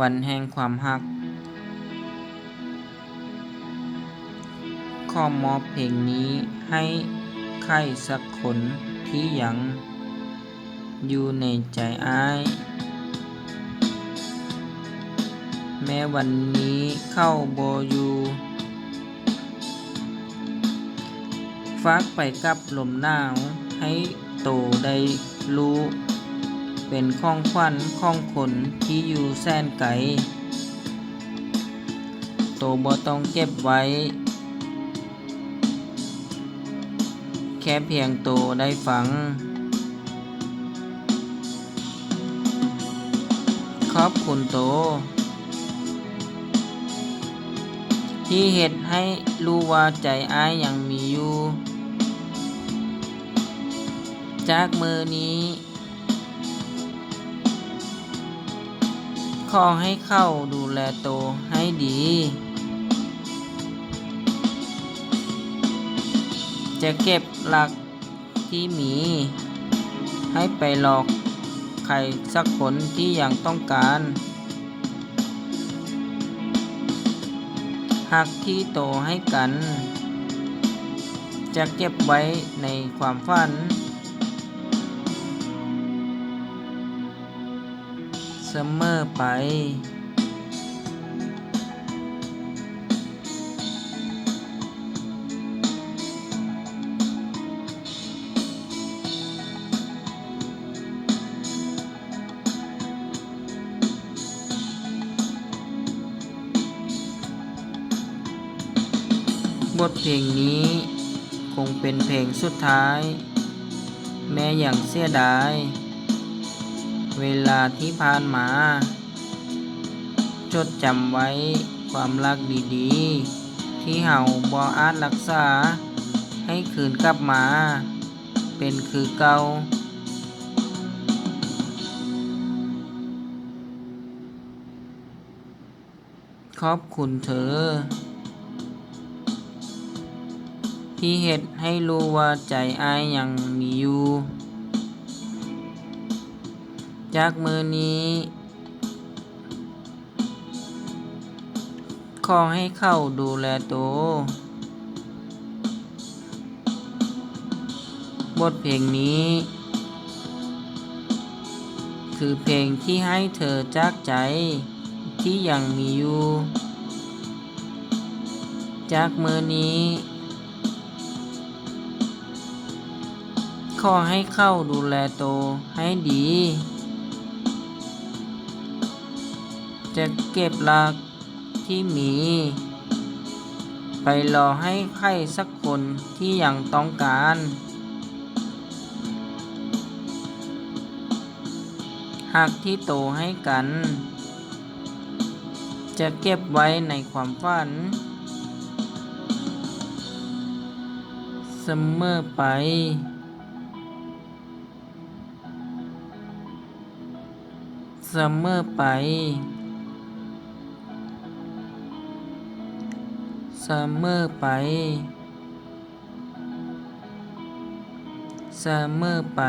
วันแห่งความฮัก ข้อมอบเพลงนี้ให้ใครสักคนที่ยังอยู่ในใจอ้าย แม้วันนี้เข้าโบอยู่ฝากไปกับลมหนาวให้โตได้รู้ เป็นข้องขวัญข้องคนที่อยู่แสนไกลโตบ่ต้องเก็บไว้ แค่เพียงโตได้ฟัง ขอบคุณโต ที่เห็ดให้รู้ว่าใจอ้ายยังมีอยู่ จากมือนี้ ของให้เข้าดูแลโตให้ดี จะเก็บหลักที่มี ให้ไปหลอกใครสักคนที่ยังต้องการ หักที่โตให้กัน จะเก็บไว้ในความฝัน เสมอไป บทเพลงนี้คงเป็นเพลงสุดท้าย แม้อย่างเสียดาย เวลาที่ผ่านมา จดจำไว้ความรักดีๆ ที่เฮาบ่อาจรักษา ให้คืนกลับมา เป็นคือเก่าขอบคุณเธอ ที่เห็ดให้รู้ว่าใจอายยังมีอยู่ จากมือนี้ ขอให้เข้าดูแลโตวบทเพลงนี้ คือเพลงที่ให้เธอจากใจที่ยังมีอยู่ จากมือนี้ ขอให้เข้าดูแลโตให้ดี จะเก็บหลักที่มี ไปรอให้ใครสักคนที่ยังต้องการ หากที่โตให้กัน จะเก็บไว้ในความฝัน เสมอไปเสมอไป เสมอไปเสมอไป